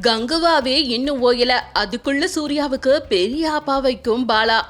கங்குவாவே இன்னும் ஓயல. அதுக்குள்ள சூர்யாவுக்கு பெரிய அப்பா வைக்கும் பாலா.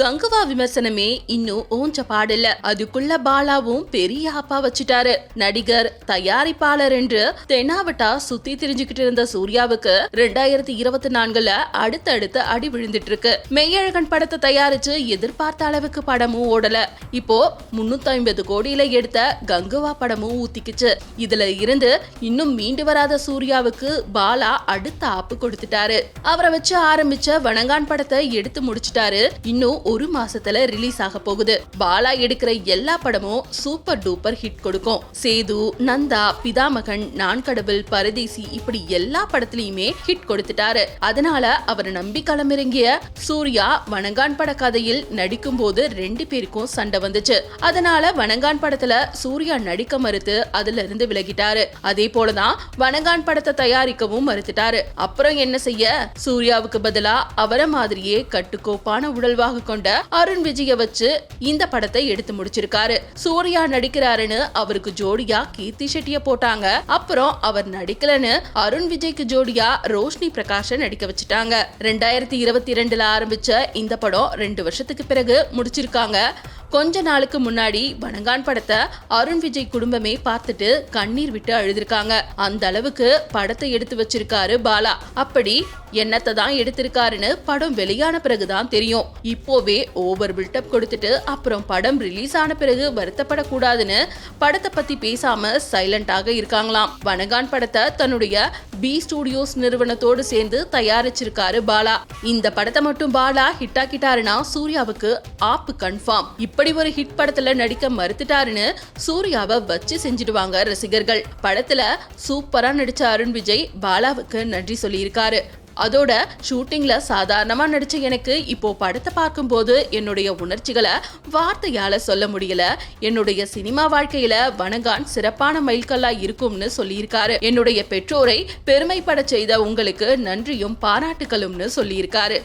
கங்குவா விமர்சனமே இன்னும் ஓஞ்ச பாடல. அதுக்குள்ள பாலாவும் பெரிய ஆப்பா வச்சுட்டாரு. நடிகர் தயாரிப்பாளர் என்று தென்னாவட்டா சுத்தி தெரிஞ்சுக்கிட்டு இருந்த சூர்யாவுக்கு ரெண்டாயிரத்தி இருபத்தி நான்குல அடுத்தடுத்து அடி விழுந்துட்டு இருக்கு மெய்யழகன் படத்தை தயாரிச்சு எதிர்பார்த்த அளவுக்கு படமும் ஓடல. இப்போ முன்னூத்தி ஐம்பது கோடியில எடுத்த கங்குவா படமும் ஊத்திக்குச்சு. இதுல இருந்து இன்னும் மீண்டு வராத சூர்யாவுக்கு பாலா அடுத்த ஆப்பு கொடுத்துட்டாரு. அவரை வச்சு ஆரம்பிச்ச வணங்கான் படத்தை எடுத்து முடிச்சிட்டாரு. இன்னும் ஒரு மாசத்துல ரிலீஸ் ஆக போகுது. பாலா எடுக்கிற எல்லா படமும் சூப்பர் டூப்பர் ஹிட் கொடுக்கும். சேது நந்தா பிதாமகன் நான் கடவுள் பரதேசி இப்படி எல்லா படத்துலயுமே ஹிட் கொடுத்துட்டாரு. அதனால அவர் நம்பி களமிறங்கிய சூர்யா வணங்கான் பட கதையில் நடிக்கும் போது ரெண்டு பேருக்கும் சண்டை வந்துச்சு. அதனால வணங்கான் படத்துல சூர்யா நடிக்க மறுத்து அதுல இருந்து விலகிட்டாரு. அதே போலதான் வணங்கான் படத்தை தயாரிக்கவும் மறுத்துட்டாரு. அப்புறம் என்ன செய்ய? சூர்யாவுக்கு பதிலா அவரை மாதிரியே கட்டுக்கோப்பான உடல்வாக கொண்ட அருண் விஜய வச்சு இந்த படத்தை எடுத்து முடிச்சிருக்காரு. சூர்யா நடிக்கிறாருன்னு அவருக்கு ஜோடியா கீர்த்தி ஷெட்டிய போட்டாங்க. அப்புறம் அவர் நடிக்கலன்னு அருண் விஜய்க்கு ஜோடியா ரோஷினி பிரகாஷ நடிக்க வச்சுட்டாங்க. ரெண்டாயிரத்தி இருபத்தி ரெண்டுல ஆரம்பிச்ச இந்த படம் ரெண்டு வருஷத்துக்கு பிறகு முடிச்சிருக்காங்க. கொஞ்ச நாளுக்கு முன்னாடி வணங்கான் படத்தை அருண் விஜய் குடும்பமே பார்த்துட்டு கண்ணீர் விட்டு அழுதுருக்காங்க. அந்த அளவுக்கு படத்தை எடுத்து வச்சிருக்காரு பாலா. அப்படி என்னத்தை தான் எடுத்திருக்காருன்னு படம் வெளியான பிறகுதான் தெரியும். இப்போவே ஓவர் பில்டப் கொடுத்துட்டு அப்புறம் படம் ரிலீஸ் ஆன பிறகு வருத்தப்படக்கூடாதுன்னு படத்தை பத்தி பேசாம சைலண்டாக இருக்காங்களாம். வணங்கான் படத்தை தன்னுடைய பி ஸ்டுடியோஸ் நிறுவனத்தோடு சேர்ந்து தயாரிச்சிருக்காரு பாலா. இந்த படத்தை மட்டும் பாலா ஹிட் ஆக்கிட்டாருன்னா சூர்யாவுக்கு ஆப்பு கன்ஃபார்ம் இப்படி ஒரு ஹிட் படத்துல நடிக்க மறுத்துட்டாருன்னு சூர்யாவை வச்சு செஞ்சிடுவாங்க ரசிகர்கள். படத்துல சூப்பரா நடிச்ச அருண் விஜய் பாலாவுக்கு நன்றி சொல்லியிருக்காரு. அதோட ஷூட்டிங்ல சாதாரணமா நடிச்ச எனக்கு இப்போ படத்தை பார்க்கும்போது என்னுடைய உணர்ச்சிகளை வார்த்தையால சொல்ல முடியல. என்னுடைய சினிமா வாழ்க்கையில வனகான் சிறப்பான மைல்கல்லா இருக்கும்னு சொல்லியிருக்காரு. என்னுடைய பெற்றோரை பெருமைப்பட செய்த உங்களுக்கு நன்றியும் பாராட்டுகளும்னு சொல்லியிருக்காரு.